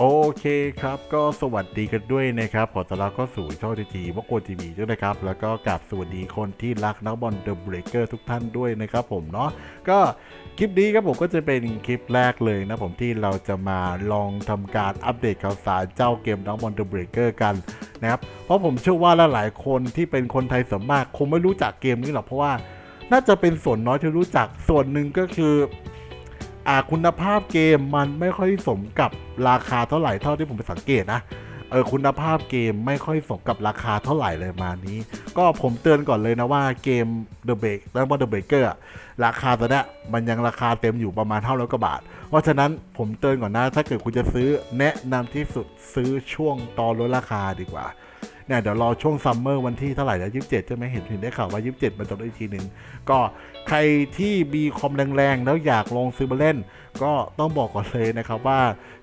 โอเคครับ ก็สวัสดีกันด้วยนะครับขอต้อนรับเข้าสู่ช่องทีทีวโกทีวีด้วยนะครับ แล้วก็กราบสวัสดีคนที่รักนักบอลเดอะเบรกเกอร์ทุกท่านด้วยนะครับผมเนาะก็คลิปนี้ครับผมก็จะเป็นคลิปแรกเลยนะผมที่เราจะมาลองทำการอัปเดตข่าวสารเจ้าเกมนักบอลเดอะเบรกเกอร์กันนะครับเพราะผมเชื่อว่าหลายๆคนที่เป็นคนไทยส่วนมากคงไม่รู้จักเกมนี้หรอกเพราะว่าน่าจะเป็นส่วนน้อยที่รู้จักส่วนหนึ่งก็คือ อ่าคุณภาพเกมมันไม่ค่อยสมกับราคาเท่าไหร่เท่าที่ผมไปสังเกตนะเออคุณภาพเกมไม่ค่อยสมกับราคาเท่าไหร่เลยมานี้ ก็ผมเตือนก่อนเลยนะว่าเกม The Break แล้วก็ The Breaker อะราคาตอนเนี้ยมันยังราคาเต็มอยู่ประมาณเท่าร้อยกว่าบาท เพราะฉะนั้นผมเตือนก่อนนะ ถ้าเกิดคุณจะซื้อแนะนำที่สุดซื้อช่วงตอนลดราคาดีกว่า เนี่ยเดี๋ยวรอช่วงซัมเมอร์วันที่เท่าไหร่แล้วยี่สิบเจ็ดใช่ไหมเห็นเห็นได้ข่าวว่ายี่สิบเจ็ดมันจะได้อีกทีหนึ่งก็ใครที่มีคอมแรงๆ แล้วอยากลองซื้อมาเล่น ก็ต้องบอกก่อนเลยนะครับว่า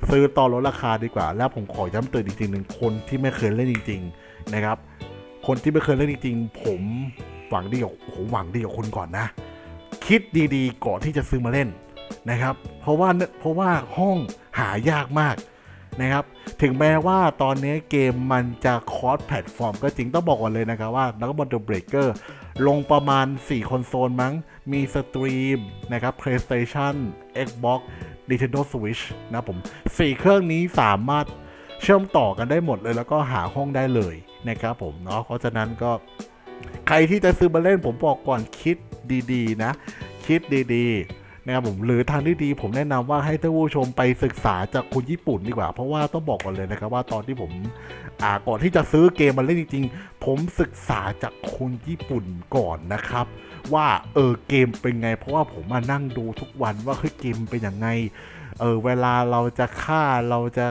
ซื้อตอนลดราคาดีกว่า แล้วผมขอย้ำเตือนอีกทีหนึ่งคนที่ไม่เคยเล่นจริง ๆนะครับ คนที่ไม่เคยเล่นจริงๆผมหวังดีกับผมหวังดีกับคุณก่อนนะ คิดดีๆก่อนที่จะซื้อมาเล่นนะครับ เพราะว่าเพราะว่าห้องหายากมาก นะครับ ถึงแม้ว่าตอนนี้เกมมันจะคอสแพลตฟอร์มก็จริงต้องบอกก่อนเลยนะครับว่านักบอลเดอะเบรกเกอร์ลงประมาณ 4 คอนโซลมั้ง มีสตรีมนะครับ PlayStation Xbox Nintendo Switch นะผม 4 เครื่องนี้สามารถเชื่อมต่อกันได้หมดเลย แล้วก็หาห้องได้เลยนะครับผมเนาะเพราะฉะนั้นก็ใครที่จะซื้อมาเล่นผมบอกก่อนคิดดีๆนะ คิดดีๆ นะครับผมหรือทางที่ดีผมแนะนำว่าให้ท่านผู้ชมไปศึกษาจากคนญี่ปุ่นดีกว่า เพราะว่าต้องบอกก่อนเลยนะครับว่าตอนที่ผมอ่าก่อนที่จะซื้อเกมมาเล่นจริงๆ ผมศึกษาจากคนญี่ปุ่นก่อนนะครับ ว่าเออเกมเป็นไง เพราะว่าผมมานั่งดูทุกวันว่าเฮ้ยเกมเป็นยังไงเออเวลาเราจะฆ่าเราจะ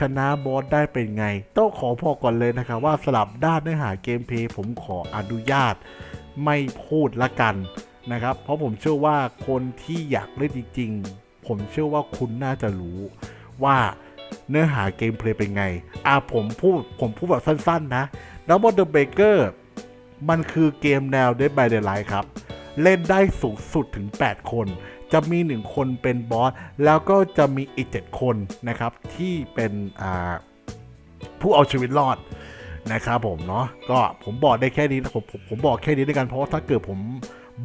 ชนะบอสได้เป็นไง ต้องขอพอก่อนเลยนะครับว่าสลับด้านเนื้อหาเกมเพลย์ผมขออนุญาตไม่พูดละกัน นะครับ เพราะผมเชื่อว่าคนที่อยากเล่นจริง ๆ ผมเชื่อว่าคุณน่าจะรู้ว่าเนื้อหาเกมเพลย์เป็นไง อะผมพูดผมพูดแบบสั้นๆนะ แล้วบอ The Baker มันคือเกมแนว Dead by Daylight ครับ เล่นได้สูงสุดถึง 8 คน จะมี 1 คนเป็นบอส แล้วก็จะมีอีก 7 คนนะครับ ที่เป็นผู้เอาชีวิตรอดนะครับผมเนาะ ก็ผมบอกได้แค่นี้นะผมผมผมบอกแค่นี้ด้วยกันเพราะว่าถ้าเกิดผม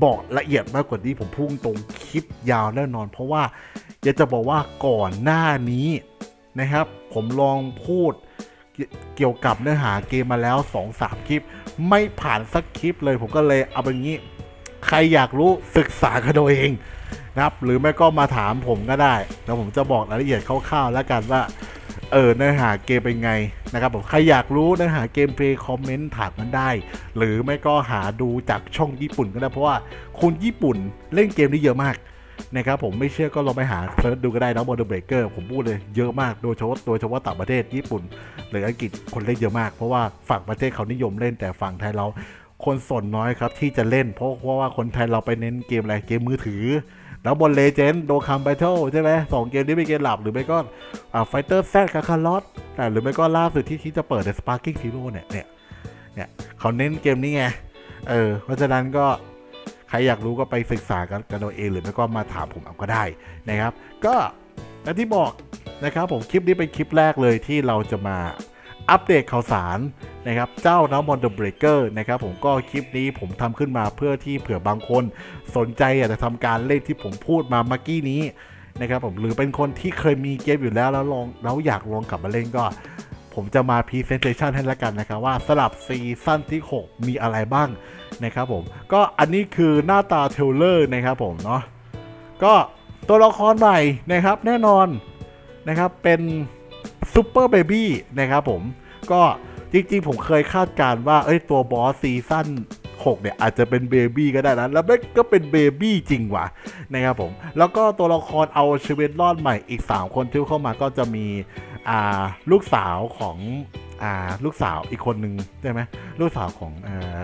บอกละเอียดมากกว่านี้ผมพุ่งตรงคลิปยาวแน่นอน เพราะว่าอยากจะบอกว่าก่อนหน้านี้นะครับ ผมลองพูดเกี่ยวกับเนื้อหาเกมมาแล้ว 2-3 คลิป ไม่ผ่านสักคลิปเลย ผมก็เลยเอาเป็นงี้ ใครอยากรู้ศึกษากันเองนะครับ หรือไม่ก็มาถามผมก็ได้แล้วผมจะบอกรายละเอียดคร่าวๆแล้วกันว่า เออเนื้อหาเกมเป็นไงนะครับผมใครอยากรู้เนื้อหาเกมเพลย์คอมเมนต์ถามมันได้ หรือไม่ก็หาดูจากช่องญี่ปุ่นก็ได้เพราะว่าคนญี่ปุ่นเล่นเกมนี้เยอะมากนะครับผมไม่เชื่อก็ลองไปหาเซิร์ชดูก็ได้นะบอลเบรกเกอร์ผมพูดเลยเยอะมากโดยเฉพาะโดยเฉพาะต่างประเทศญี่ปุ่น หรืออังกฤษคนเล่นเยอะมาก เพราะว่าฝั่งประเทศเขานิยมเล่นแต่ฝั่งไทยเราคนส่วนน้อยครับที่จะเล่นเพราะเพราะว่าคนไทยเราไปเน้นเกมอะไรเกมมือถือ แล้วบนเลเจนด์โดคัมแบเทิลใช่ไหมสองเกมนี้เป็นเกมหลับหรือไม่ก็ไฟเตอร์แซดคาคาร์ลอสแต่หรือไม่ก็ล่าสุดที่ที่จะเปิดในสปาร์กิ้งซีโร่เนี่ยเนี่ยเนี่ยเขาเน้นเกมนี้ไงเออเพราะฉะนั้นก็ใครอยากรู้ก็ไปศึกษากันกันเอาเองหรือไม่ก็มาถามผมเอาก็ได้นะครับ ก็อย่างที่บอกนะครับผมคลิปนี้เป็นคลิปแรกเลยที่เราจะมา อัปเดตข่าวสารนะครับเจ้าน้ำมอนเดอะเบรกเกอร์นะครับผมก็คลิปนี้ผมทำขึ้นมาเพื่อที่เผื่อบางคนสนใจอยากจะทำการเล่นที่ผมพูดมาเมื่อกี้นี้นะครับผมหรือเป็นคนที่เคยมีเกมอยู่แล้วแล้วลองแล้วอยากลองกลับมาเล่นก็ผมจะมาพรีเซนเ t ชันให้แล้วกันนะครับว่าสลับซีซั่นที่ 6 มีอะไรบ้างนะครับผมก็อันนี้คือหน้าตาเทลเลอร์นะครับผมเนาะก็ตัวละครใหม่นะครับแน่นอนนะครับเป็น ซูเปอร์เบบี้นะครับผม ก็จริงๆ ผมเคยคาดการณ์ว่า เอ้ยตัวบอสซีซั่น6เนี่ยอาจจะเป็นเบบี้ก็ได้นะ แล้วแม่งก็เป็นเบบี้จริงว่ะนะครับผม แล้วก็ตัวละครเอาชีวิตรอดใหม่อีก 3 คนที่เข้ามาก็จะมีอ่าลูกสาวของอ่าลูกสาวอีกคนนึงใช่ไหมลูกสาวของอ่า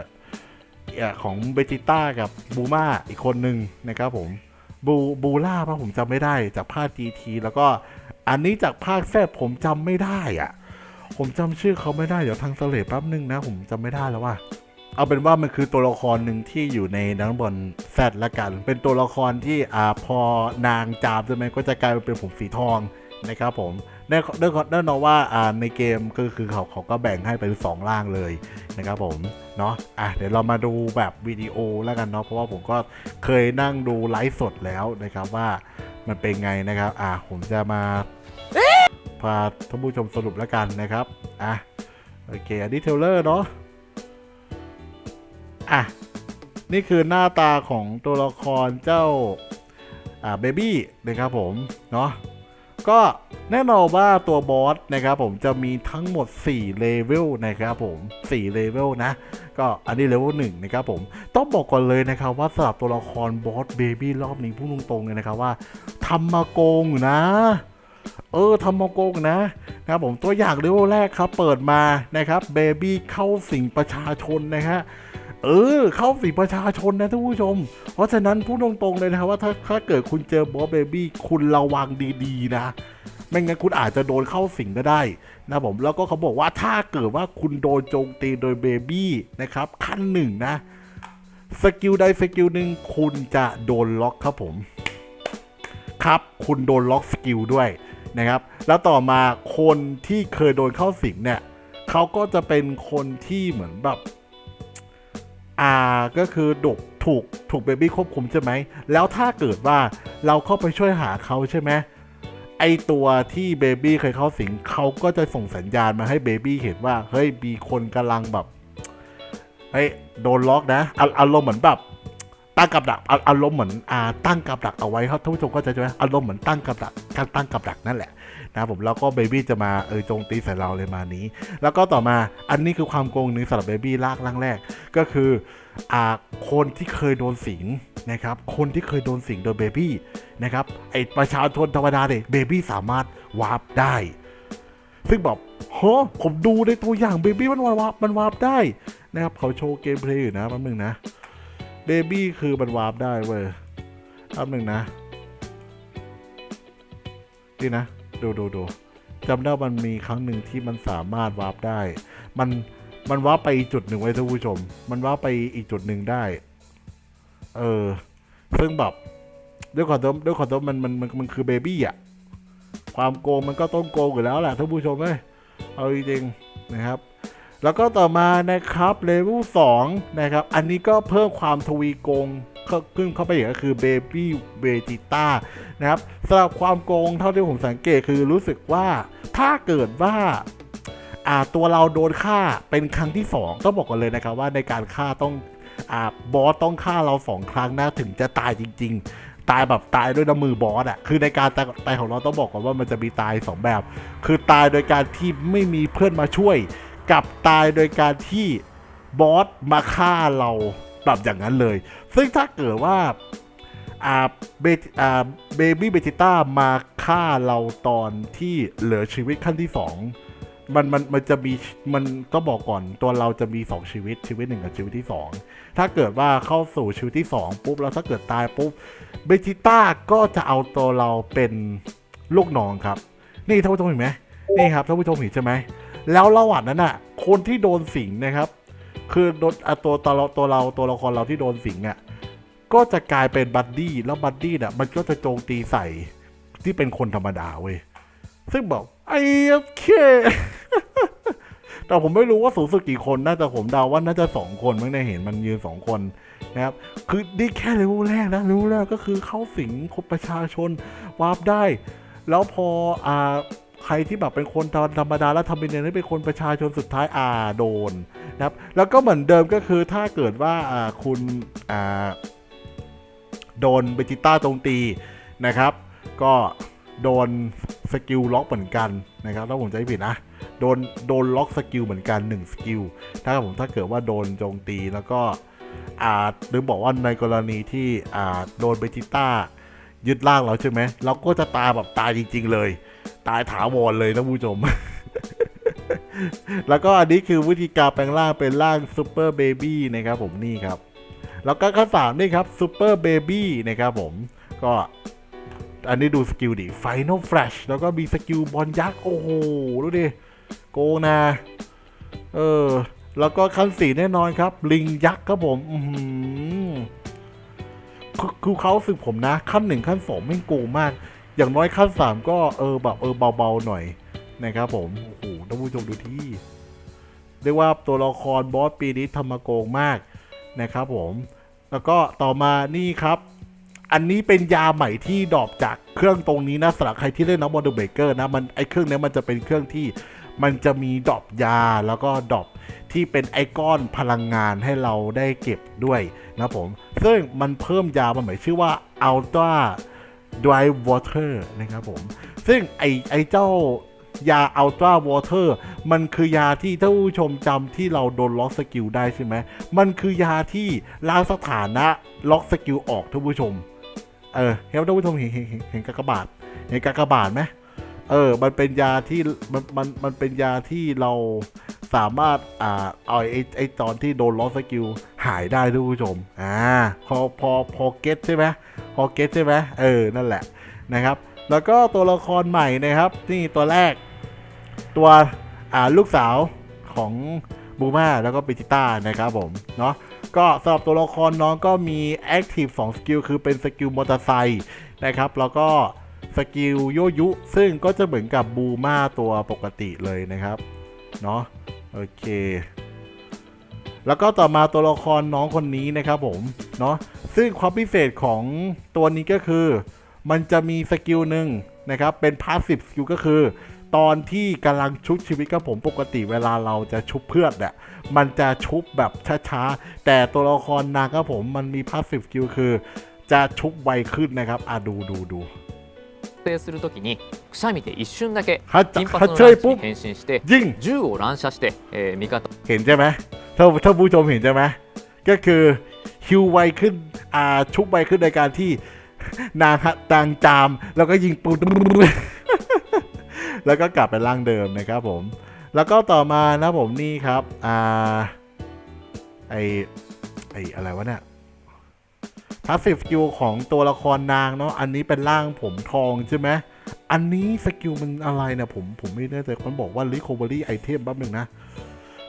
เอ่อของเบจิต้ากับบูมาอีกคนนึงนะครับผมบูบูล่าป่ะผมจำไม่ได้จากภาค GT แล้วก็ อันนี้จากภาคแซบผมจำไม่ได้อะ ผมจำชื่อเขาไม่ได้เดี๋ยวทางสเลดแป๊บนึงนะ ผมจำไม่ได้แล้วว่า เอาเป็นว่ามันคือตัวละครหนึ่งที่อยู่ในนักบอลแซดละกัน เป็นตัวละครที่อ่าพอนางจามใช่ไหมก็จะกลายเป็นผมสีทองนะครับผม แน่แน่แน่นอว่าอ่าในเกมก็คือเขาเขาก็แบ่งให้เป็นสองร่างเลยนะครับผมเนาะอะเดี๋ยวเรามาดูแบบวิดีโอแล้วกันเนาะเพราะว่าผมก็เคยนั่งดูไลฟ์สดแล้วนะครับว่ามันเป็นไงนะครับ อะผมจะมาพาท่านผู้ชมสรุปแล้วกันนะครับอะโอเคอันนี้เทลเลอร์เนาะอะนี่คือหน้าตาของตัวละครเจ้าอ่าเบบี้นะครับผมเนาะ ก็แน่นอนว่าตัวบอสนะครับผมจะมีทั้งหมด 4 เลเวลนะครับผม4เลเวลนะ ก็อันนี้เลเวลหนึ่งนะครับผม ต้องบอกก่อนเลยนะครับว่าสำหรับตัวละครบอสเบบี้รอบนี้พูดตรงๆเลยนะครับว่าทำมาโกงอยู่นะเออทำมาโกงนะนะครับผมตัวอย่างเลเวลแรกครับ เปิดมานะครับเบบี้เข้าสิงประชาชนนะฮะ เออ เข้าสิงประชาชนนะท่านผู้ชม เพราะฉะนั้นพูดตรงๆเลยนะครับว่าถ้าถ้าเกิดคุณเจอบอสเบบี้คุณระวังดีๆนะไม่งั้นคุณอาจจะโดนเข้าสิงก็ได้นะผมแล้วก็เขาบอกว่าถ้าเกิดว่าคุณโดนโจมตีโดยเบบี้นะครับขั้นหนึ่งนะสกิลใดสกิลหนึ่งคุณจะโดนล็อกครับผม ครับคุณโดนล็อกสกิลด้วยนะครับ แล้วต่อมาคนที่เคยโดนเข้าสิงเนี่ยเขาก็จะเป็นคนที่เหมือนแบบ อ่าก็คือดกถูกถูกเบบี้ควบคุมใช่ไหม แล้วถ้าเกิดว่าเราเข้าไปช่วยหาเขาใช่ไหมไอตัวที่เบบี้เคยเข้าสิงเขาก็จะส่งสัญญาณมาให้เบบี้เห็นว่า เฮ้ยมีคนกำลังแบบเฮ้ยโดนล็อกนะอารมณ์เหมือนแบบตั้งกับดักอะอารมณ์เหมือนอ่าตั้งกับดักเอาไว้ครับท่านผู้ชมก็จะใช่ไหมอารมณ์เหมือนตั้งกับดักการตั้งกับดักนั่นแหละ นะครับผมแล้วก็เบบี้จะมาเออโจมตีใส่เราเลยมานี้ แล้วก็ต่อมาอันนี้คือความโกงหนึ่งสำหรับเบบี้ลากล่างแรก ก็คืออ่าคนที่เคยโดนสิงนะครับคนที่เคยโดนสิงโดยเบบี้นะครับไอประชาชนธรรมดาเนี่ยเบบี้สามารถวาร์ปได้ ซึ่งแบบโหผมดูในตัวอย่างเบบี้มันวาร์ปมันวาร์ปได้นะครับเขาโชว์เกมเพลย์อยู่นะแป๊บนึงนะเบบี้คือมันวาร์ปได้เว้ยแป๊บนึงนะนี่นะ ดูดูดูจำได้มันมีครั้งหนึ่งที่มันสามารถวาร์ปได้ มันมันวาร์ปไปอีกจุดหนึ่งไว้ท่านผู้ชม มันวาร์ปไปอีกจุดหนึ่งได้ เออ ซึ่งแบบด้วยความที่ด้วยความที่มันมันมันมันคือเบบี้อะ ความโกงมันก็ต้องโกงอยู่แล้วแหละท่านผู้ชมเอ้ยเอาจริงๆนะครับ แล้วก็ต่อมานะครับเลเวล2นะครับ อันนี้ก็เพิ่มความทวีโกง เข้าขึ้นเข้าไปอีกก็คือเบบี้เวจิต้านะครับสำหรับความโกงเท่าที่ผมสังเกตคือรู้สึกว่าถ้าเกิดว่าอ่าตัวเราโดนฆ่าเป็นครั้งที่ 2 ต้องบอกกันเลยนะครับว่าในการฆ่าต้องอบอสต้องฆ่าเราสองครั้งนะถึงจะตายจริง ๆ ตายแบบตายด้วยน้ำมือบอสอะคือในการตายตายของเราต้องบอกก่อนว่ามันจะมีตายสองแบบ คือตายโดยการที่ไม่มีเพื่อนมาช่วย กับตายโดยการที่บอสมาฆ่าเรา แบบอย่างนั้นเลย ซึ่งถ้าเกิดว่าอ่าเบอ่าเบบี้เบจิต้ามาฆ่าเราตอนที่เหลือชีวิตขั้นที่สองมันมันมันจะมีมันก็บอกก่อนตัวเราจะมี2ชีวิตชีวิตหนึ่งกับชีวิตที่2ถ้าเกิดว่าเข้าสู่ชีวิตที่2ปุ๊บแล้วถ้าเกิดตายปุ๊บเบจิต้าก็จะเอาตัวเราเป็นลูกน้องครับ นี่ท่านผู้ชมเห็นไหมนี่ครับท่านผู้ชมเห็นใช่ไหมแล้วระหว่างนั้นอะ คนที่โดนสิงนะครับ คือโดนอะตัวตัวเราตัวเราตัวละครเราที่โดนสิงอะก็จะกลายเป็นบัดดี้แล้วบัดดี้น่ะมันก็จะโจมตีใส่ที่เป็นคนธรรมดาเว้ยซึ่งบอกไอ้เคแต่ผมไม่รู้ว่าสูงสุดกี่คนน่าจะผมเดาว่าน่าจะสองคนไม่ได้เห็นมันยืนสองคนนะครับ คือนี่แค่เลเวลแรกนะเลเวลแรกก็คือเข้าสิงคนประชาชนวาร์ปได้ แล้วพออ่า ใครที่แบบเป็นคนธรรมดาแล้วทำเป็นเนี่ยเป็นคนประชาชนสุดท้ายอ่าโดนนะครับ แล้วก็เหมือนเดิมก็คือถ้าเกิดว่าอ่าคุณอ่าโดนเบจิต้าโจมตีนะครับ ก็โดนสกิลล็อกเหมือนกันนะครับถ้าผมจะไม่ผิดนะโดนโดนล็อกสกิลเหมือนกัน1สกิลถ้าผมถ้าเกิดว่าโดนโจมตีแล้วก็อ่าหรือบอกว่าในกรณีที่อ่าโดนเบจิต้ายึดร่างเราใช่ไหมเราก็จะตายแบบตายจริง ๆ เลย ตายถาวรเลยนะผู้ชม แล้วก็อันนี้คือวิธีการแปลงร่างเป็นร่างซูเปอร์เบบี้นะครับผมนี่ครับ แล้วก็ขั้นสามนี่ครับซูเปอร์เบบี้นะครับผมก็อันนี้ดูสกิลดิ Final Flash แล้วก็มีสกิลบอลยักษ์ โอ้โห ดูดิ โกงนะเออ แล้วก็ขั้นสี่แน่นอนครับ ลิงยักษ์ครับผม อืคือเขาสึกผมนะ ขั้นหนึ่งขั้นสองไม่งโกงมาก อย่างน้อยขั้นสามก็เออแบบเออเบาๆหน่อยนะครับผมโอ้โหท่านผู้ชมดูที่เรียกว่าตัวละครบอสปีนี้ทำมโกงมากนะครับผม แล้วก็ต่อมานี่ครับ อันนี้เป็นยาใหม่ที่ดรอปจากเครื่องตรงนี้นะสำหรับใครที่เล่นน้องมอเตอร์เบเกอร์นะมันไอเครื่องนี้มันจะเป็นเครื่องที่มันจะมีดรอปยาแล้วก็ดรอปที่เป็นไอก้อนพลังงานให้เราได้เก็บด้วยนะผม ซึ่งมันเพิ่มยามาใหม่ชื่อว่า Ultra Dry Water นะครับผม ซึ่งไอไอเจ้ายา Ultra Water มันคือยาที่ท่านผู้ชมจำที่เราโดนล็อกสกิลได้ใช่ไหม มันคือยาที่ล้างสถานะล็อกสกิลออกท่านผู้ชม เออเห็นท่านผู้ชมเห็นเห็นเห็นเห็นกากบาทเห็นกากบาทไหมเออ มันเป็นยาที่มันมันมันเป็นยาที่เรา สามารถอ่าเอาไอ้ไอ้ตอนที่โดนล็อกสกิลหายได้ท่านผู้ชมอ่าพอพอพอเก็ตใช่ไหมพอเก็ตใช่ไหมเออนั่นแหละนะครับ แล้วก็ตัวละครใหม่นะครับนี่ตัวแรก ตัวอ่าลูกสาวของบูมาแล้วก็เบจิต้านะครับผมเนาะก็สำหรับตัวละครน้องก็มี Active 2 สกิล คือเป็นสกิลมอเตอร์ไซค์นะครับ แล้วก็สกิลโยยุ ซึ่งก็จะเหมือนกับบูมาตัวปกติเลยนะครับ เนาะ โอเค แล้วก็ต่อมาตัวละครน้องคนนี้นะครับผม เนาะซึ่งความพิเศษของตัวนี้ก็คือ มันจะมีสกิลหนึ่งนะครับ เป็น Passive สกิลก็คือ ตอนที่กำลังชุบชีวิตกับผมปกติเวลาเราจะชุบเพื่อนเนี่ยมันจะชุบแบบช้าๆ แต่ตัวละครนางครับผมมันมี Passive skill คือ จะชุบไวขึ้นนะครับอะดูดูดู 発生するときにくしゃみで一瞬だけ ฮัต 金 ฮัต 髪の เชย ランチ ปุ๊บ に変身して ยิง 銃を乱射して、えー味方 เห็นใช่ไหมถ้าถ้าผู้ชมเห็นใช่ไหมก็คือฮิวไวขึ้น อ่า ชุบไวขึ้นในการที่ นางฮะตางจาม แล้วก็ยิงปูน แล้วก็กลับไปร่างเดิมนะครับผม แล้วก็ต่อมานะผมนี่ครับ อ่า ไอไออะไรวะเนี่ย พาสซีฟสกิลของตัวละครนางเนาะอันนี้เป็นร่างผมทองใช่ไหมอันนี้สกิลมันอะไรเนี่ยผมผมไม่แน่ใจมันบอกว่า recovery item แป๊บหนึ่งนะ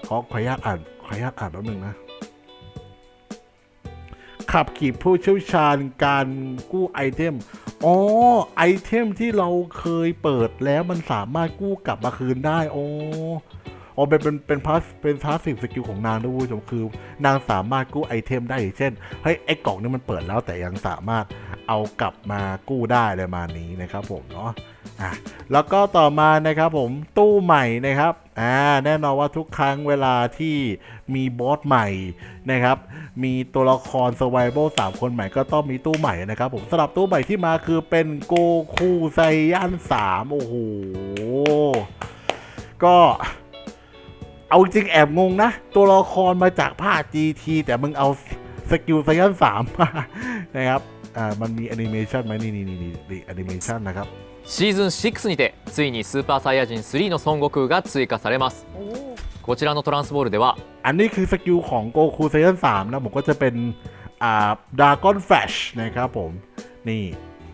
ขอขออนุญาตอ่านขออนุญาตอ่านแป๊บหนึ่งนะ ขับขี่ผู้เชี่ยวชาญการกู้ไอเทมอ๋อไอเทมที่เราเคยเปิดแล้วมันสามารถกู้กลับมาคืนได้โอ้ อ๋อเป็นเป็นเป็นพาสเป็นพาสซีฟสกิลของนางด้วยคุณผู้ชมคือ นางสามารถกู้ไอเทมได้เช่นเฮ้ยไอ้กล่องนี้มันเปิดแล้วแต่ยังสามารถเอากลับมากู้ได้อะไรมานี้นะครับผมเนาะอะแล้วก็ต่อมานะครับผมตู้ใหม่นะครับอ่าแน่นอนว่าทุกครั้งเวลาที่มีบอสใหม่นะครับมีตัวละคร Survival 3 คนใหม่ก็ต้องมีตู้ใหม่นะครับผมสำหรับตู้ใหม่ที่มาคือเป็นโกคูไซยัน3โอ้โหก็ เอาจริงแอบงงนะ ตัวละครมาจากภาค GT แต่มึงเอาสกิลไซยัน3มานะครับ อ่า มันมีแอนิเมชันไหมนี่นี่นี่นี่แอนิเมชันนะครับ シーズン6にてついにスーパーサイヤ人3の孫悟空が追加されますこちらのトランスボールでは อันนี้คือสกิลของโกคูเซ s นสามนะผมก็จะเป็น อ่าดากอนแฟชนะครับผม นี่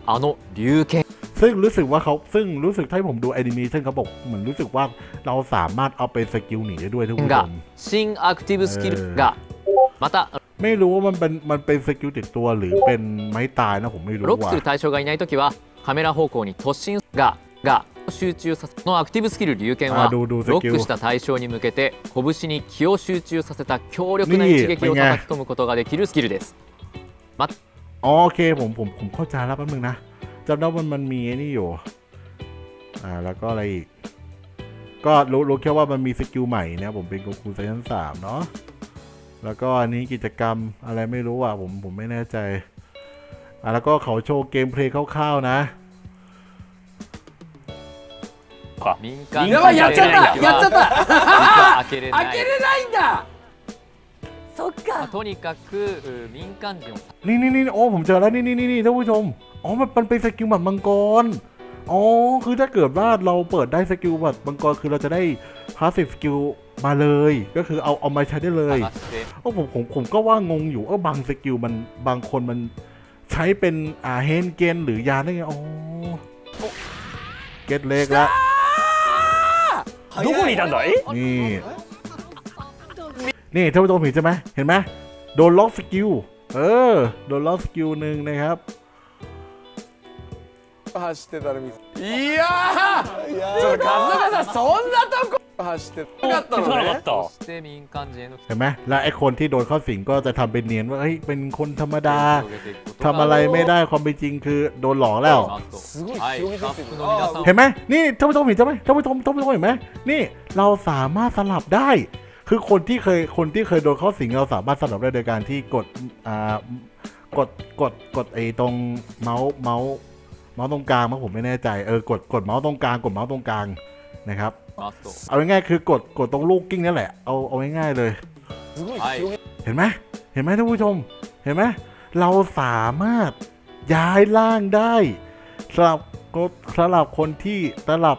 あの龍拳 ซึ่งรู้สึกว่าเขาซึ่งรู้สึกถ้าผมดูแอนิเมชันเขาบอกเหมือนรู้สึกว่าเราสามารถเอาเป็นสกิลหนีได้ด้วยทุกผู้ช が ม 新アクティブスキルがまた ไม่รู้ว่ามันเป็นมันเป็นสกิลติดตัวหรือเป็นไม้ตายนะผมไม่รู้ ロック ว่า する対象がいないときはカメラ方向に突進がが集中させこのアクティブスキル龍拳あはどうどうロックした対象に向けて拳に気を集中させた強力な一撃を叩き込むことができるスキルです อ๋อโอเคผมผมผมเข้าใจแล้วแป๊บนึงนะ จำได้ว่ามันมันมีไอ้นี่อยู่ อ่าแล้วก็อะไรอีก ก็รู้รู้แค่ว่ามันมีสกิลใหม่นะผมเป็นโกคูไซยันสามเนาะแล้วก็อันนี้กิจกรรมอะไรไม่รู้อ่ะผมผมไม่แน่ใจ อ่ะแล้วก็เขาโชว์เกมเพลย์คร่าวๆนะ 民間やばいやっちゃったやっちゃったた開けれない開けれないんだそっまあかとにかくう民間人を นี่นี่นี่โอ้ผมเจอแล้วนี่นี่นี่นี่ท่านผู้ชม อ๋อมันมันเป็นสกิลแบบมังกร อ๋อ คือถ้าเกิดว่าเราเปิดได้สกิลแบบมังกรคือเราจะได้พาสซีฟสกิลมาเลย ก็คือเอาเอามาใช้ได้เลย 探して โอ้ผมผมผมก็ว่างงอยู่เออบางสกิลมันบางคนมันใช้เป็นอ่าเฮนเกนหรือยาได้ไง อ๋อ เกตเล็กแล้ว どこにいたんだい นี่ นี่ท่านผู้ชมเห็นใช่ไหมเห็นไหมโดนล็อกสกิล เออ โดนล็อกสกิลหนึ่งนะครับ 走ってたら見せいやーちょっと風間さんそんなとこ走ってなかった気づかなかっのねたそして民間人への เห็นไหมแล้วไอ้คนที่โดนเข้าสิงก็จะทำเป็นเนียนว่าเฮ้ยเป็นคนธรรมดา 広げていくこと ทำอะไรไม่ได้ความเป็นจริงคือโดนหลอกแล้ว すごいはい広げてってるスタッフの皆さん เห็นไหมนี่ท่านผู้ชมเห็นใช่ไหมท่านผู้ชมท่านผู้ชมเห็นไหมนี่เราสามารถสลับได้ คือคนที่เคยคนที่เคยโดนเข้าสิงเราสามารถสลับได้โดยการที่กดอ่ากดกดกดไอ้ตรงเมาส์เมาส์ เมาส์ตรงกลางมั้งผมไม่แน่ใจเออกดกดเมาส์ตรงกลางกดเมาส์ตรงกลางนะครับ เอาง่ายๆคือกดกดตรงลูกกิ้งนี่แหละเอาเอาง่ายๆเลย เห็นไหมเห็นไหมท่านผู้ชม เห็นไหมเราสามารถย้ายล่างได้สำหรับสำหรับคนที่สำหรับ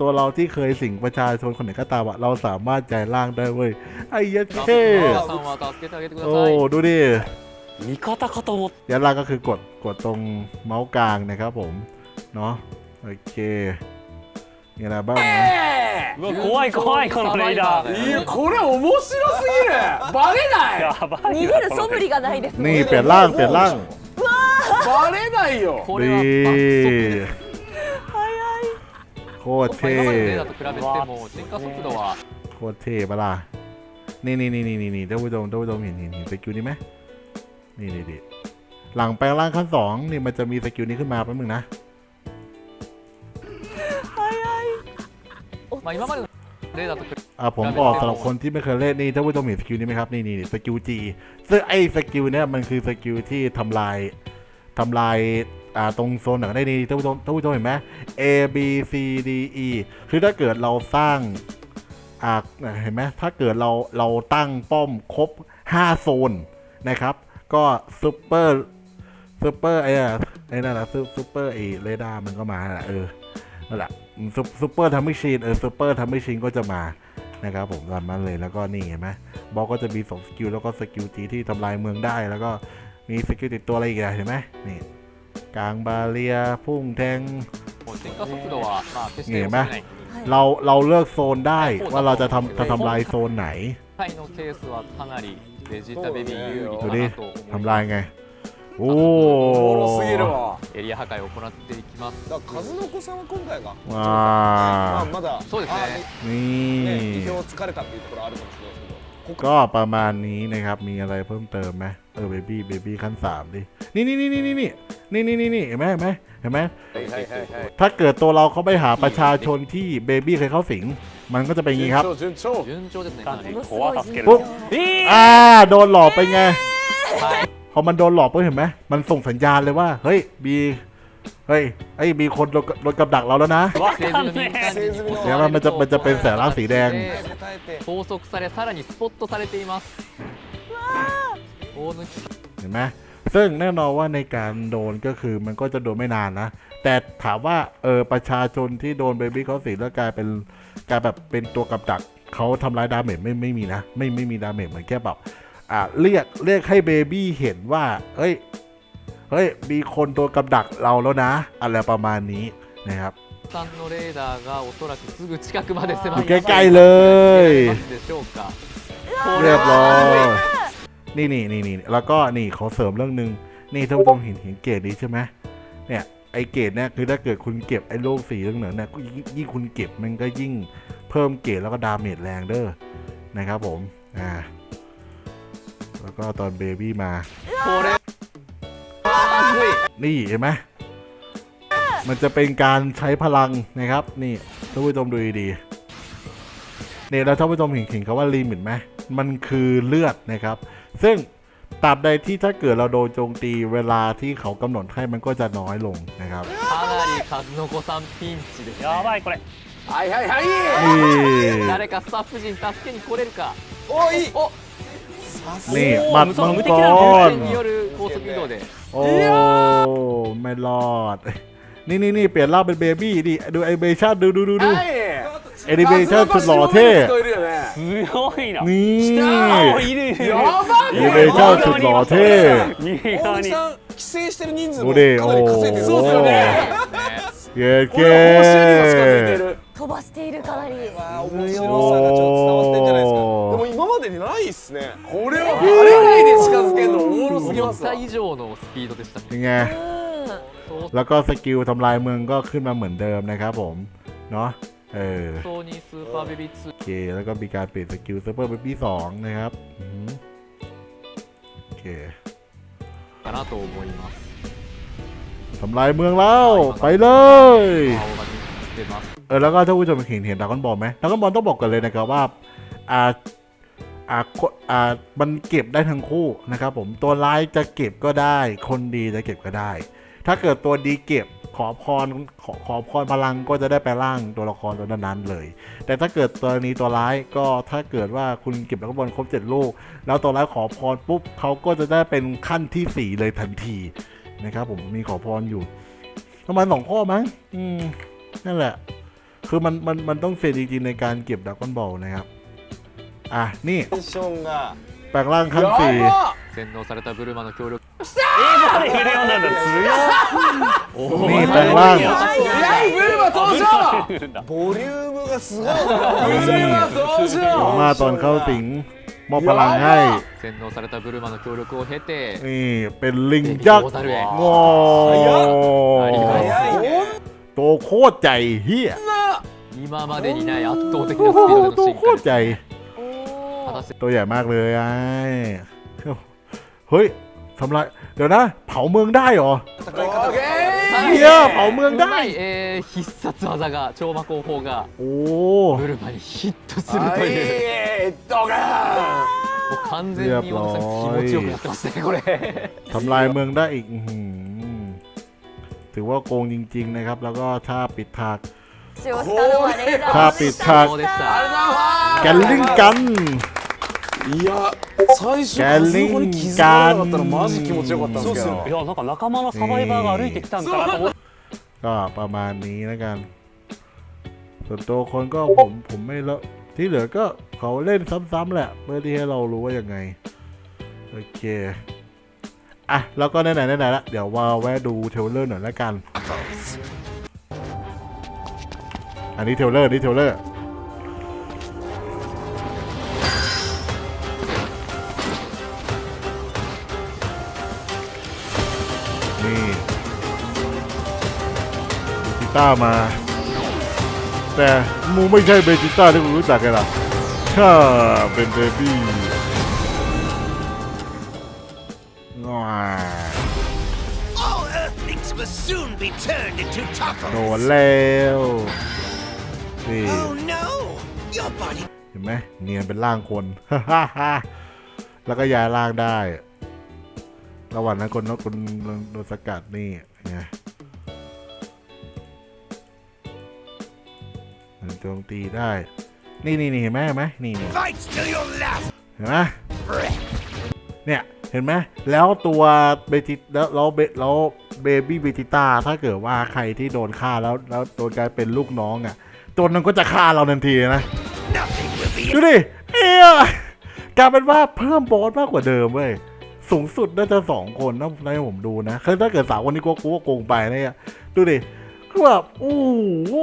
ตัวเราที่เคยสิงประชาชนคนไหนก็ตามเราสามารถย้ายล่างได้เว้ยไอ้ยะเท่โอ้ดูดิ は助けてあげてくだ โอ้ さい ดูดิ 味方かと思っย้ายร่างก็คือกดกดตรงเมาส์กลางนะครับผมเนาะโอเคมีอะไรบ้างนะ うわ怖い怖いこのレイダーいやこれ面白すぎるバレないやば逃げいわる素振りがないですもん นี่เปลี่ยนร่างเปลี่ยนร่าง バレないよこれは爆速ですโคตร まあ เท่ 今までの例と比べても進化速度は โคตรเท่ปะล่ะ นี่นี่นี่นี่นี่นี่ท่านผู้ชมท่านผู้ชมเห็นเห็นเห็นสกิลนี้ไหม นี่นี่นี่หลังแปลงร่างขั้นสองนี่มันจะมีสกิลนี้ขึ้นมาแป๊บนึงนะ まあ今までの例だと比べ อ่าผมบอกสำหรับคนที่ไม่เคยเล่นนี่ท่านผู้ชมเห็นสกิลนี้ไหมครับ นี่นี่นี่สกิลจีซึ่งไอ้สกิลเนี้ยมันคือสกิลที่ทำลายทำลายอ่าตรงโซนไหนก็ได้นี่ท่านผู้ชมท่านผู้ชมเห็นไหม A B C D E คือถ้าเกิดเราสร้างอ่าเห็นไหมถ้าเกิดเราเราตั้งป้อมครบ 5 โซนนะครับ ก็ซูเปอร์ซูเปอร์ไอ้ไอ้นั่นแหละซูเปอร์ไอ้เรดาร์มันก็มาแหละเออนั่นแหละซูเปอร์ทัมมิชินเออซูเปอร์ทัมมิชินก็จะมานะครับผมตามนั้นเลยแล้วก็นี่เห็นไหมบอสก็จะมีสองสกิลแล้วก็สกิลจีที่ทำลายเมืองได้ แล้วก็มีสกิลติดตัวอะไรอีกเห็นไหมนี่กลางบาเลียพุ่งแทงเห็นไหมเราเราเลือกโซนได้ว่าเราจะทำจะทำลายโซนไหน デジタベビー有利となると思いทำลายไง โอ้おすぎるわエリア破壊を行っていきますだから数の子さんは今回がว้าまあまだそうですねนี่あね意表をつかれたっていうところあるかもしれないですけどここก็ประมาณนี้นะครับ มีอะไรเพิ่มเติมไหม เออเบบี้เบบี้ขั้นสามดิ นี่นี่นี่นี่นี่นี่นี่นี่นี่เห็นไหมเห็นไหมเห็นไหม はいはいはいはい ถ้าเกิดตัวเราเขาไปหาประชาชนที่เบบี้เคยเข้าสิง มันก็จะเป็นอย่างนี้ครับ 順調順調順調ですねかなりものす怖ごい助けるปุ๊บ えー อ่า โดนหลอกไปไง はい พอมันโดนหลอกปุ๊บเห็นไหม มันส่งสัญญาณเลยว่า เฮ้ยบี เฮ้ยไอ้ยมีคนโดนโดนกับดักเราแล้วนะ わ政か治の民んね間人に襲いやわれるまあとまたเป็นแสงสีแดง 答えて拘束されさらにスポットされています 大抜き เห็นไหมซึ่งแน่นอนว่าในการโดนก็คือมันก็จะโดนไม่นานนะ แต่ถามว่าเออประชาชนที่โดนเบบี้เขาสิงแล้วกลายเป็นกลายแบบเป็นตัวกับดักเขาทำร้ายดาเมจไม่ไม่มีนะ ไม่ไม่มีดาเมจเหมือนแค่แบบอ่าเรียกเรียกให้เบบี้เห็นว่า เฮ้ย เฮ้ย มีคนโดนกับดักเราแล้วนะ อะไรประมาณนี้นะครับ さんのレーダーがおそらくすぐ近くまで迫 อยู่ って ใกล้ๆเลย ますでしょうか เรียบร้อย นี่นี่นี่นี่แล้วก็นี่ขอเสริมเรื่องหนึ่งนี่ท่านผู้ชมเห็นเห็นเกรดนี้ใช่ไหมเนี่ยไอเกรดเนี่ยคือถ้าเกิดคุณเก็บไอโลกสีเหลืองๆเนี่ยก็ยิ่งยิ่งคุณเก็บมันก็ยิ่งเพิ่มเกรดแล้วก็ดาเมจแรงเด้อนะครับผมอ่าแล้วก็ตอนเบบี้มาこれนี่เห็นไหมมันจะเป็นการใช้พลังนะครับ นี่ท่านผู้ชมดูดีๆเนี่ยแล้วท่านผู้ชมเห็นเห็นคำว่าลิมิตไหมมันคือเลือดนะครับ ซึ่งตราบใดที่ถ้าเกิดเราโดนโจมตีเวลาที่เขากำหนดให้มันก็จะน้อยลงนะครับ かなり数の子さんピンチですやばいこれはいはいはい นี่ 誰かスタッフ陣助けに来れるかおいいお นี่ โอ้ หมัดมัง 無 ก 敵な ร による高速移動で โอ้ไม่รอด นี่นี่นี่เปลี่ยนร่างเป็นเบบี้ดิดูไอเบชั่นดูดูดูดู はい แอนิเมชั่นสุดหล่อเท่ 数の子すごい人いる よねすごいな นี่ おいるいるいるやば แอนิเมชั่นสุดหล่อเท่ 右大側に貫さん規制してる人数もどれかなり稼いでるおーそうですよねเย้เก これ報酬にも近づいてる飛ばしているかなりわあ面白さがちょっと伝わってんじゃないですかでも今までにないっすねこれはバレないで近づけるのおもろすぎますわ思った以上のスピードでしたねเป็นไง うん相 แล้วก็สกิลทำลายเมืองก็ขึ้นมาเหมือนเดิมนะครับผม เนาะ เออโซนีซูเปอร์เบบี้ซูโอเค แล้วก็มีการเปลี่ยนสกิลซูเปอร์เบบี้สองนะครับโอเคかなと思いますทำลายเมืองแล้วไปเลยเออแล้วก็ถ้าผู้ชมเห็นเห็นดากอนบอลไหมดากอนบอลต้องบอกกันเลยนะครับว่าอ่าอ่าอ่ามันเก็บได้ทั้งคู่นะครับผมตัวร้ายจะเก็บก็ได้ คนดีจะเก็บก็ได้ ถ้าเกิดตัวดีเก็บ ขอพรขอขอพรพลังก็จะได้ไปร่างตัวละครตัวนั้นๆเลย แต่ถ้าเกิดตัวนี้ตัวร้ายก็ถ้าเกิดว่าคุณเก็บนักบอลครบ7ลูกแล้วตัวร้ายขอพรปุ๊บเขาก็จะได้เป็นขั้นที่ 4 เลยทันทีนะครับผมมีขอพรอยู่ประมาณสองข้อมั้งอืมนั่นแหละ คือมันมันมันต้องเฟรนจริงๆในการเก็บดักบอลนะครับ อะนี่ชงก่ะ ลงร่างขั้นสี่ やば洗脳されたブルマの協力英語で触れようなんだ強い นี่แปลงร่าง いやいブルマ登場ボリュームがすごいブルマ登 ออก 場 มาตอนเข้าสิงมอบพลังให้ 洗脳されたブルマの協力を経て นี่ เป็นลิงยักษ์ ゴザルへ งอ ありがとう早いね โตโคตรใจเฮีย 今までにない圧倒的なスピ โอ้ ー โห ド โต での進 โค 化 ตร ใจ おー果たして ตัวใหญ่มากเลยไอ้เฮ้ยทำไรเดี๋ยวนะ เผาเมืองได้เหรอ オッケいやเผาเมืองได้ うまい、えー必殺技が超魔工法が โอ้ ブルマにヒットすーるというはいドカもう完全に小野さん気持ちよくなってますねこれ ทำลายเมืองได้อีกอื้อหือถือว่าโกงจริง ๆ นะครับ แล้วก็ถ้าปิดฉาก 使用したのはレーダー ถ้าปิดฉาก そうでしーあれただ แกลลิงกัน いや最初ギャリンガンこに気づかなかったらマジ気持ちよかったんですけどいやなんか仲間のサバイバーが歩いてきたんかなと思って ก็ประมาณนี้แล้วกัน ส่วนตัวคนก็ผมผมไม่เลอะที่เหลือก็เขาเล่นซ้ำๆแหละ เพื่อที่ให้เรารู้ว่ายังไง โอเค อ่ะ แล้วก็ไหนๆไหนๆละเดี๋ยวว่าแวะดูเทรลเลอร์หน่อยแล้วกัน อันนี้เทรลเลอร์นี่เทรลเลอร์ ต้ามา แต่มูไม่ใช่เบจิต้าที่คุณรู้จักกันล่ะข้าเป็นเบบี้ว้า All Earthlings will soon be turned into โด topples นแล้วนี่ Oh no Your body เห็นไหมเนียนเป็นร่างคนแล้วก็ย้ายร่างได้ ระหว่างนั้นคนนคนโดนสกัดนี่ไง โจมตีได้ นี่นี่นี่เห็นไหมเห็นไหมนี่นี่ fights till your last เห็นไหม breath เนี่ย เห็นไหมแล้วตัวเบจิแล้วแล้วเบแล้วเบบี้เบจิต้าถ้าเกิดว่าใครที่โดนฆ่าแล้วแล้วโดนกลายเป็นลูกน้องอะตัวนั้นก็จะฆ่าเราทันทีนะ Nothing will be ดูดิเอียกลายเป็นว่าเพิ่มบอสมากกว่าเดิมเว้ยสูงสุดน่าจะสองคนนะในผมดูนะคือถ้าเกิดสามคนนี้ก็กูก็โกงไปนะเนี่ยดูดิคือแบบโอ้โห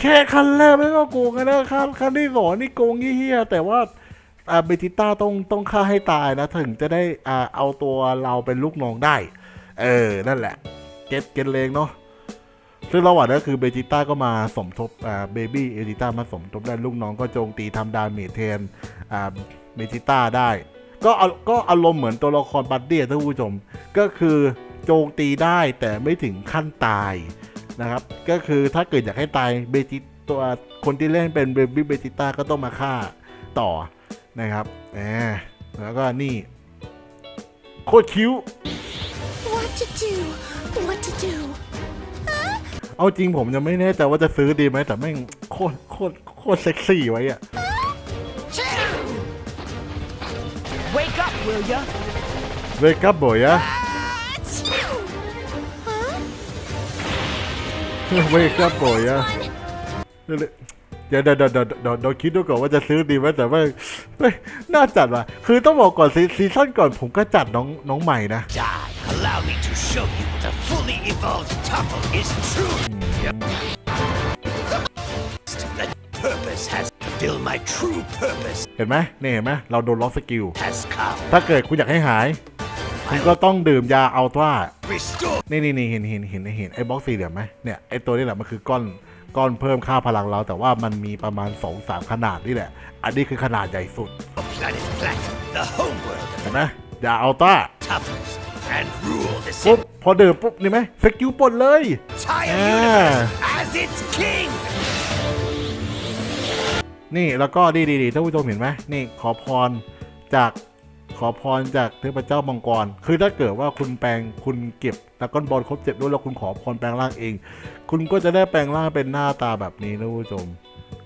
แค่ขั้นแรกไม่ก็โกงกันนะขั้นขั้นที่สองนี่โกงเฮี้ยแต่ว่าอ่าเบจิต้าต้องต้องฆ่าให้ตายนะ ถึงจะได้อ่าเอาตัวเราเป็นลูกน้องได้ เออ นั่นแหละ เก็ตเก็ตเลงเนาะซึ่งระหว่างนั้นคือเบจิต้าก็มาสมทบอ่าเบบี้เอจิต้ามาสมทบได้ลูกน้องก็โจมตีทำดาเมจแทนอ่าเบจิต้าได้ ก็เอาก็อารมณ์เหมือนตัวละครบัดดี้ท่านผู้ชม ก็คือโจมตีได้แต่ไม่ถึงขั้นตาย นะครับ ก็คือถ้าเกิดอยากให้ตายเบจิตัวคนที่เล่นเป็นเบบี้เบจิต้าก็ต้องมาฆ่าต่อนะครับแหมแล้วก็นี่ โคตรคิ้ว What to do? What to do? เอาจริงผมยังไม่แน่ใจว่าจะซื้อดีไหมแต่แม่งโคตรโคตรโคตรเซ็กซี่ไว้อะ Wake up will ya เวกับบ่อยอะ เวกับบ่อยอะเดี๋ยวเดี๋ยวเดี๋ยวเดี๋ยวเดี๋ยวเดี๋ยวคิดดูก่อนว่าจะซื้อดีไหมแต่ว่าเฮ้ยน่าจัดว่ะ คือต้องบอกก่อนซีซีซั่นก่อนผมก็จัดน้องน้องใหม่นะ Die Allow me to show you what a fully evolved topple is true The purpose has fulfilled my true purpose เห็นไหมนี่เห็นไหมเราโดนล็อกสกิล has come ถ้าเกิดคุณอยากให้หาย คุณ I ก็ will ต้องดื่มยาอัลตร้า restore นี่นี่นี่เห็นเห็นเห็นเห็นไอ้บล็อกสี่เหลี่ยมไหมเนี่ยไอ้ตัวนี้แหละมันคือก้อนก้อนเพิ่มค่าพลังเรา แต่ว่ามันมีประมาณ 2 3 ขนาดนี่แหละ อันนี้คือขนาดใหญ่สุด planet Planet, the homeworld เห็นไหมยาอัลตร้า toughest and rule the ปุ๊บ city. พอดื่มปุ๊บนี่ไหมสกิลปลดเลย Entire Ah. universe as its king. นี่แล้วก็ดีดีดีท่านผู้ชมเห็นไหมนี่ขอพรจาก ขอพรจากเทพเจ้ามังกร คือถ้าเกิดว่าคุณแปลงคุณเก็บแล้วก้อนบอลครบเจ็ดด้วยแล้วคุณขอพรแปลงร่างเอง คุณก็จะได้แปลงร่างเป็นหน้าตาแบบนี้นะผู้ชม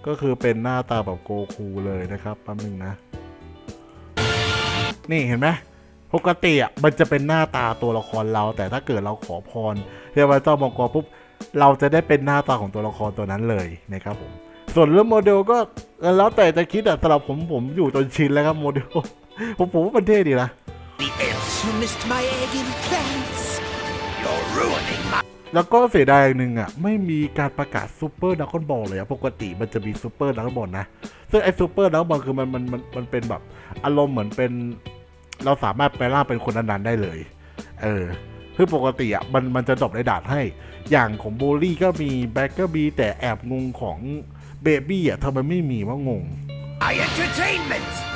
ก็คือเป็นหน้าตาแบบโกคูเลยนะครับแป๊บนึงนะ นี่เห็นไหมปกติอะมันจะเป็นหน้าตาตัวละครเรา แต่ถ้าเกิดเราขอพรเทพเจ้ามังกรปุ๊บเราจะได้เป็นหน้าตาของตัวละครตัวนั้นเลยนะครับผมส่วนเรื่องโมเดลก็แล้วแต่จะคิดอะสำหรับผมผมอยู่จนชินแล้วครับโมเดล ผมผมว่ามันเท่ดีนะ The elves who missed my egg in plants. You're ruining my แล้วก็เสียดายอย่างหนึ่งอะไม่มีการประกาศซูเปอร์ดักกอนบอลเลยอะปกติมันจะมีซูเปอร์ดักกอนบอลนะ ซึ่งไอ้ซูเปอร์ดักกอนบอลคือมันมันมันมันเป็นแบบ อารมณ์เหมือนเป็น เราสามารถแปลร่างเป็นคนนั้นๆได้เลย เออคือปกติอะมันมันจะดรอปในดาดให้ อย่างของโบลี่ก็มีแบ็กก็มีแต่แอบงงของเบบี้อะทำไมไม่มีว่างง my entertainment.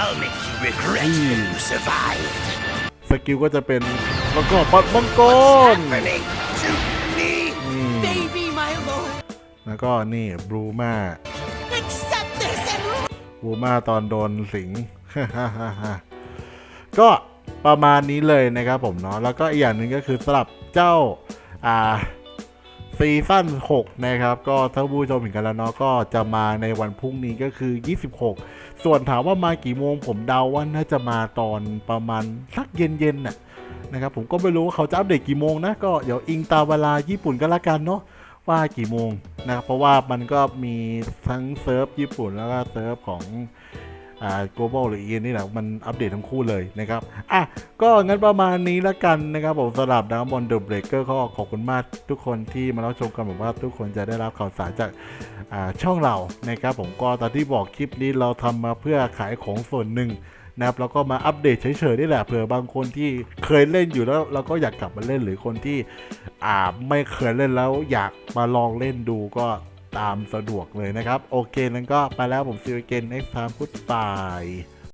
I'll make you regret that you survived. สกิลก็จะเป็นแล้วก็ปัดมังกร Happening to me, อืม Baby, my lord. แล้วก็นี่บลูมา Accept this and บลูมาตอนโดนสิง ก็ประมาณนี้เลยนะครับผมเนาะแล้วก็อีกอย่างหนึ่งก็คือสำหรับเจ้า อ่า ซีซั่น6นะครับ ก็ถ้าผู้ชมเห็นกันแล้วเนาะก็จะมาในวันพรุ่งนี้ก็คือ 26 ส่วนถามว่ามากี่โมงผมเดาว่าน่าจะมาตอนประมาณสักเย็นๆน่ะนะครับผมก็ไม่รู้ว่าเขาจะอัปเดตกี่โมงนะก็เดี๋ยวอิงตามเวลาญี่ปุ่นก็แล้วกันเนาะว่ากี่โมงนะครับเพราะว่ามันก็มีทั้งเซิร์ฟญี่ปุ่นแล้วก็เซิร์ฟของ global หรือ EN นี่แหละมันอัปเดตทั้งคู่เลยนะครับ อะ ก็งั้นประมาณนี้แล้วกันนะครับผมสำหรับดาวบอลเดอะเบรกเกอร์ก็ขอบคุณมากทุกคนที่มารับชมกันผมว่าทุกคนจะได้รับข่าวสารจากอ่าช่องเรานะครับผมก็ตอนที่บอกคลิปนี้เราทำมาเพื่อขายของส่วนหนึ่งนะครับแล้วก็มาอัปเดตเฉยๆนี่แหละเผื่อบางคนที่เคยเล่นอยู่แล้วเราก็อยากกลับมาเล่นหรือคนที่อ่าไม่เคยเล่นแล้วอยากมาลองเล่นดูก็ ตามสะดวกเลยนะครับ โอเคนั้นก็ไปแล้วผมซีเกน next time goodbye